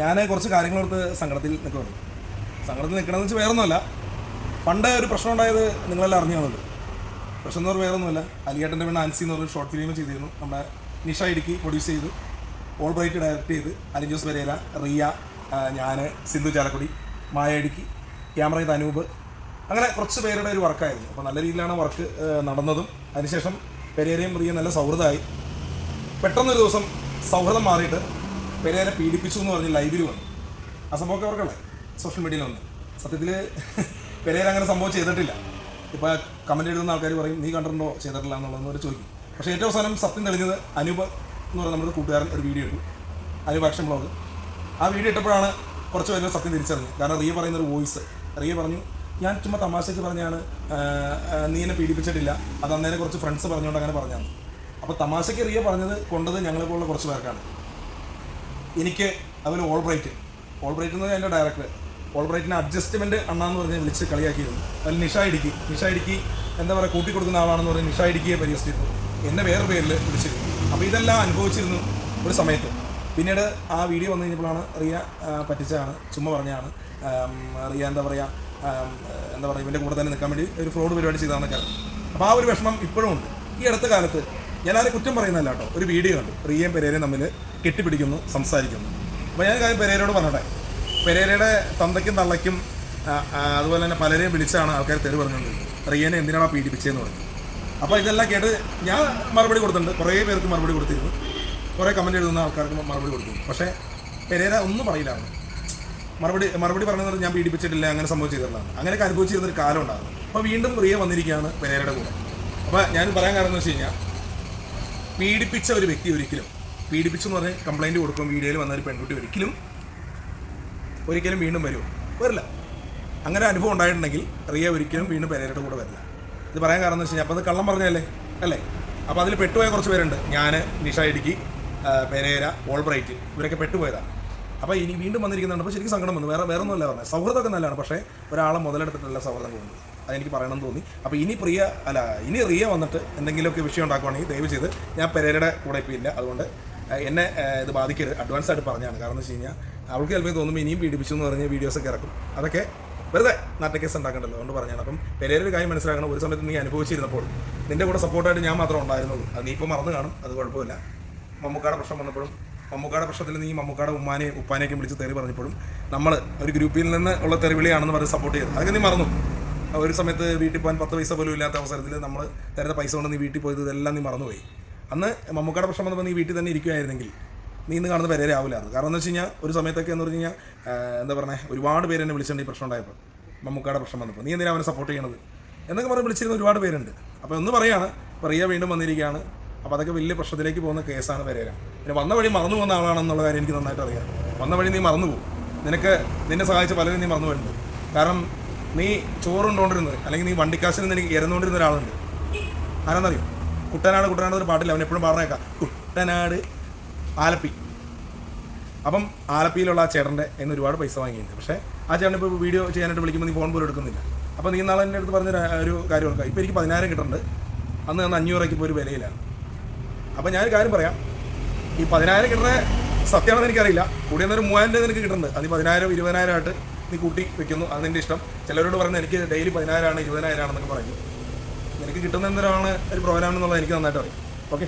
ഞാൻ കുറച്ച് കാര്യങ്ങളോർത്ത് സങ്കടത്തിൽ നിൽക്കുകയാണ് സങ്കടത്തിൽ നിൽക്കണമെന്ന് വെച്ചാൽ വേറൊന്നുമല്ല. പണ്ട് ഒരു പ്രശ്നം ഉണ്ടായത് നിങ്ങളെല്ലാം അറിഞ്ഞു വന്നത് പ്രശ്നം എന്ന് പറഞ്ഞാൽ വേറൊന്നുമല്ല. അലിയേട്ടന്റെ പെണ്ണ് ആൻസി എന്ന് പറഞ്ഞൊരു ഷോർട്ട് ഫിലിം ചെയ്തിരുന്നു. നമ്മുടെ നിഷ ഇടുക്കി പ്രൊഡ്യൂസ് ചെയ്തു. ഓൾ ബ്രൈറ്റ് ഡയറക്റ്റ് ചെയ്ത്. അലിൻ ജോസ് വരേല റിയ ഞാൻ സിന്ധു ചാലക്കുടി മായ ഇടുക്കി ക്യാമറ ചെയ്ത് അനൂപ്. അങ്ങനെ കുറച്ച് പേരുടെ ഒരു വർക്കായിരുന്നു അപ്പോൾ നല്ല രീതിയിലാണ് വർക്ക് നടന്നതും. അതിനുശേഷം പെരേരയും റിയ നല്ല സൗഹൃദമായി. പെട്ടെന്നൊരു ദിവസം സൗഹൃദം മാറിയിട്ട് പെരേരെ പീഡിപ്പിച്ചു എന്ന് പറഞ്ഞ് ലൈവിൽ വന്നു. ആ സംഭവമൊക്കെ അവർക്കല്ലേ സോഷ്യൽ മീഡിയയിൽ വന്നു. സത്യത്തിൽ പെരേര അങ്ങനെ സംഭവം ചെയ്തിട്ടില്ല. ഇപ്പോൾ കമന്റ് എഴുതുന്ന ആൾക്കാർ പറയും നീ കണ്ടിട്ടുണ്ടോ? ചെയ്തിട്ടില്ല എന്നുള്ളതെന്ന് അവർ ചോദിക്കും. പക്ഷേ ഏറ്റവും അവസാനം സത്യം തെളിഞ്ഞത് അനൂപ് എന്ന് പറയുന്ന നമ്മുടെ കൂട്ടുകാരൻ ഒരു വീഡിയോ ഇട്ടു. അനൂപ് ആക്ഷൻ ബ്ലോഗ് ആ വീഡിയോ ഇട്ടപ്പോഴാണ് കുറച്ച് പേര് സത്യം തിരിച്ചറിഞ്ഞത്. കാരണം റിയ പറയുന്ന ഒരു വോയിസ് റിയ പറഞ്ഞു ഞാൻ ചുമ്മാ തമാശയ്ക്ക് പറഞ്ഞാണ് നീ എന്നെ പീഡിപ്പിച്ചിട്ടില്ല. അത് അന്നേരം കുറച്ച് ഫ്രണ്ട്സ് പറഞ്ഞുകൊണ്ട് അങ്ങനെ പറഞ്ഞാണ് അപ്പോൾ തമാശയ്ക്ക് റിയ പറഞ്ഞത് കൊണ്ടത് ഞങ്ങളെ പോലുള്ള കുറച്ച് പേർക്കാണ്. എനിക്ക് അതിൽ ഓൾ ബ്രൈറ്റ് ഓൾ ബ്രൈറ്റ് എന്ന് പറഞ്ഞാൽ എന്റെ ഡയറക്ടർ ഓൾ ബ്രൈറ്റിന് അഡ്ജസ്റ്റ്മെന്റ് അണ്ണാന്ന് പറഞ്ഞ് വിളിച്ച് കളിയാക്കിയിരുന്നു. അതിൽ നിഷ ഇടുക്കി. നിഷ ഇടുക്കി എന്താ പറയുക കൂട്ടിക്കൊടുക്കുന്ന ആളാണെന്ന് പറഞ്ഞ് നിഷ ഇടുക്കിയെ പരിഹസിച്ചിരുന്നു. എന്നെ വേറെ പേരിൽ വിളിച്ചിരുന്നു. അപ്പോൾ ഇതെല്ലാം അനുഭവിച്ചിരുന്നു ഒരു സമയത്ത്. പിന്നീട് ആ വീഡിയോ വന്നു കഴിഞ്ഞപ്പോഴാണ് റിയ പറ്റിച്ചാണ് ചുമ്മാ പറഞ്ഞാണ് റിയ എന്താ പറയുക എന്താ പറയുക ഇവന്റെ കൂടെ തന്നെ നിൽക്കാൻ വേണ്ടി ഒരു ഫ്രോഡ് പരിപാടി ചെയ്താണെന്നൊക്കെ അപ്പോൾ ആ ഒരു വിഷമം ഇപ്പോഴും ഉണ്ട്. ഈ അടുത്ത കാലത്ത് ഞാൻ കുറ്റം പറയുന്നതല്ല കേട്ടോ. ഒരു വീഡിയോ കണ്ടു. റിയയും പെരേരയും തമ്മിൽ കെട്ടിപ്പിടിക്കുന്നു സംസാരിക്കുന്നു. അപ്പോൾ ഞാൻ കാര്യം പെരേരയോട് പറഞ്ഞോട്ടെ. പെരേരയുടെ തന്തയ്ക്കും തള്ളയ്ക്കും അതുപോലെ തന്നെ പലരെയും വിളിച്ചാണ് ആൾക്കാർ തെറി പറഞ്ഞുകൊണ്ടിരുന്നത്. റിയനെ എന്തിനാണ് പീഡിപ്പിച്ചതെന്ന് പറഞ്ഞു. അപ്പോൾ ഇതെല്ലാം കേട്ട് ഞാൻ മറുപടി കൊടുത്തിട്ടുണ്ട്. കുറേ പേർക്ക് മറുപടി കൊടുത്തിരുന്നു. കുറേ കമന്റ് എഴുതുന്ന ആൾക്കാർക്ക് മറുപടി കൊടുത്തിരുന്നു. പക്ഷേ പെരേര ഒന്നും പറയില്ലായിരുന്നു മറുപടി മറുപടി പറഞ്ഞത് ഞാൻ പീഡിപ്പിച്ചിട്ടില്ല അങ്ങനെ സംഭവിച്ചിട്ടില്ല അങ്ങനെയൊക്കെ അനുഭവിച്ചിരുന്നൊരു കാലം ഉണ്ടാകും അപ്പോൾ വീണ്ടും റിയ വന്നിരിക്കുകയാണ് പെരേരയുടെ കൂടെ. അപ്പോൾ ഞാൻ പറയാൻ കാരണം എന്ന് വെച്ച് കഴിഞ്ഞാൽ പീഡിപ്പിച്ച ഒരു വ്യക്തി ഒരിക്കലും പീഡിപ്പിച്ചു എന്ന് പറഞ്ഞ് കംപ്ലൈന്റ് കൊടുക്കും വീഡിയോയിൽ വന്ന ഒരു പെൺകുട്ടി ഒരിക്കലും ഒരിക്കലും വീണ്ടും വരുമോ വരില്ല. അങ്ങനെ അനുഭവം ഉണ്ടായിട്ടുണ്ടെങ്കിൽ റിയ ഒരിക്കലും വീണ്ടും പെരേരയുടെ കൂടെ വരില്ല. ഇത് പറയാൻ കാരണം എന്ന് വെച്ച് കഴിഞ്ഞാൽ അപ്പോൾ അത് കള്ളം പറഞ്ഞല്ലേ അല്ലേ? അപ്പോൾ അതിൽ പെട്ടുപോയ കുറച്ച് പേരുണ്ട്. ഞാൻ നിഷ ഇടുക്കി പെരേര ഓൾബ്രൈറ്റ് ഇവരൊക്കെ പെട്ടുപോയതാണ്. അപ്പോൾ ഇനി വീണ്ടും വന്നിരിക്കുന്നുണ്ട്. അപ്പോൾ ശരിക്കും സങ്കടം വന്നു. വേറെ വേറെ ഒന്നുമല്ല പറഞ്ഞത്. സൗഹൃദമൊക്കെ നല്ലതാണ്. പക്ഷേ ഒരാളെ മുതലെടുത്തിട്ടല്ല സൗഹൃദം പോകുന്നത് അതെനിക്ക് പറയണമെന്ന് തോന്നി. അപ്പോൾ ഇനി പ്രിയ അല്ല ഇനി റിയ വന്നിട്ട് എന്തെങ്കിലുമൊക്കെ വിഷയം ഉണ്ടാക്കുവാണെങ്കിൽ ദയവ് ചെയ്ത് ഞാൻ പെരേരയുടെ കൂടെ ഇപ്പോൾ ഇല്ല. അതുകൊണ്ട് എന്നെ ഇത് ബാധിക്കരുത്. അഡ്വാൻസ് ആയിട്ട് പറഞ്ഞാണ് കാരണം എന്ന് വെച്ച് കഴിഞ്ഞാൽ അവൾക്ക് ചിലപ്പോൾ തോന്നുമ്പോൾ ഇനിയും പീഡിപ്പിച്ചു എന്ന് പറഞ്ഞ് വീഡിയോസൊക്കെ ഇറക്കും. അതൊക്കെ വെറുതെ നാട്ടക്കേസ് ഉണ്ടാക്കണ്ടല്ലോ അതുകൊണ്ട് പറഞ്ഞാണ് അപ്പം പെരേരൊരു കാര്യം മനസ്സിലാക്കണം. ഒരു സമയത്ത് നീ അനുഭവിച്ചിരുന്നപ്പോൾ നിന്റെ കൂടെ സപ്പോർട്ടായിട്ട് ഞാൻ മാത്രം ഉണ്ടായിരുന്നുള്ളൂ. അത് നീ ഇപ്പോൾ മറന്നു കാണും. അത് കുഴപ്പമില്ല. മമ്മൂക്കാടെ പ്രശ്നം വന്നപ്പോഴും മമ്മൂക്കാടെ പ്രശ്നത്തിൽ നീ മമ്മൂക്കാടെ ഉമ്മാനെയും ഉപ്പാനെയൊക്കെ വിളിച്ച് തെറി പറഞ്ഞപ്പോഴും നമ്മൾ ഒരു ഗ്രൂപ്പിൽ നിന്ന് ഉള്ള തെറിവിളിയാണെന്ന് പറഞ്ഞ് സപ്പോർട്ട് ചെയ്തു. അതൊക്കെ നീ മറന്നു. ഒരു സമയത്ത് വീട്ടിൽ പോകാൻ പത്ത് പൈസ പോലും ഇല്ലാത്ത അവസരത്തിൽ നമ്മൾ തരുന്ന പൈസ കൊണ്ട് നീ വീട്ടിൽ പോയത് ഇതെല്ലാം നീ മറന്നുപോയി. അന്ന് മമ്മൂക്കാടെ പ്രശ്നം വന്നപ്പോൾ നീ വീട്ടിൽ തന്നെ ഇരിക്കുമായിരുന്നെങ്കിൽ നീ ഇന്ന് കാണുന്ന പേരേ ആവില്ലായിരുന്നു കാരണം എന്ന് വെച്ച് കഴിഞ്ഞാൽ ഒരു സമയത്തൊക്കെ എന്ന് പറഞ്ഞു കഴിഞ്ഞാൽ എന്താ പറയുക ഒരുപാട് പേര് എന്നെ വിളിച്ചിട്ടുണ്ട് ഈ പ്രശ്നം ഉണ്ടായപ്പോൾ മമ്മൂക്കാടെ പ്രശ്നം വന്നപ്പോൾ. നീ എന്തിനാ അവനെ സപ്പോർട്ട് ചെയ്യണത്? എന്നൊക്കെ പറഞ്ഞ് വിളിച്ചിരുന്ന ഒരുപാട് പേരുണ്ട്. അപ്പോൾ ഒന്ന് പറയാണ് റിയ വീണ്ടും വന്നിരിക്കുകയാണ്. അപ്പോൾ അതൊക്കെ വലിയ പ്രശ്നത്തിലേക്ക് പോകുന്ന കേസാണ് പെരേര പിന്നെ വന്ന വഴി മറന്നു പോകുന്ന ആളാണെന്നുള്ള കാര്യം എനിക്ക് നന്നായിട്ട് അറിയാം. വന്ന വഴി നീ മറന്നു പോകും. നിനക്ക് നിന്നെ സഹായിച്ച പലരും നീ മറന്നു പോയിട്ടുണ്ട്. കാരണം നീ ചോറുണ്ടോണ്ടിരുന്നത് അല്ലെങ്കിൽ നീ വണ്ടിക്കാശിൽ നിന്ന് എനിക്ക് ഇറന്നുകൊണ്ടിരുന്ന ഒരാളുണ്ട്. ആരാന്നറിയോ? കുട്ടനാട് കുട്ടനാട് ഒരു പാട്ടില്ല അവൻ എപ്പോഴും പാടുന്നേക്കാം കുട്ടനാട് ആലപ്പി. അപ്പം ആലപ്പിയിലുള്ള ആ ചേട്ടന്റെ എന്ന് ഒരുപാട് പൈസ വാങ്ങിയിട്ടുണ്ട്. പക്ഷേ ആ ചേട്ടൻ ഇപ്പോൾ വീഡിയോ ചെയ്യാനായിട്ട് വിളിക്കുമ്പോൾ നീ ഫോൺ പോലും എടുക്കുന്നില്ല. അപ്പം നീ നാളെ എന്റെ അടുത്ത് പറഞ്ഞ ഒരു കാര്യം ഓർക്കാം ഇപ്പോൾ എനിക്ക് പതിനായിരം കിട്ടുന്നുണ്ട് അന്ന് അന്ന് അഞ്ഞൂറ് രൂപയ്ക്ക് ഇപ്പോൾ ഒരു വിലയിലാണ്. അപ്പോൾ ഞാനൊരു കാര്യം പറയാം. ഈ പതിനായിരം കിട്ടുന്ന സത്യമാണെന്ന് എനിക്കറിയില്ല. കൂടിയെന്നൊരു മൂവായിരം രൂപ നിനക്ക് കിട്ടുന്നുണ്ട്. അത് പതിനായിരം ഇരുപതിനായിരം ആയിട്ട് നീ കൂട്ടി വെക്കുന്നു. അത് നിന്റെ ഇഷ്ടം. ചിലരോട് പറയുന്നത് എനിക്ക് ഡെയിലി പതിനായിരമാണ് ഇരുപതിനായിരമാണെന്നൊക്കെ പറയുന്നു നിനക്ക് കിട്ടുന്ന എന്തിനാണ് ഒരു പ്രോഗ്രാം എന്നുള്ളത് എനിക്ക് നന്നായിട്ട് അറിയാം. ഓക്കെ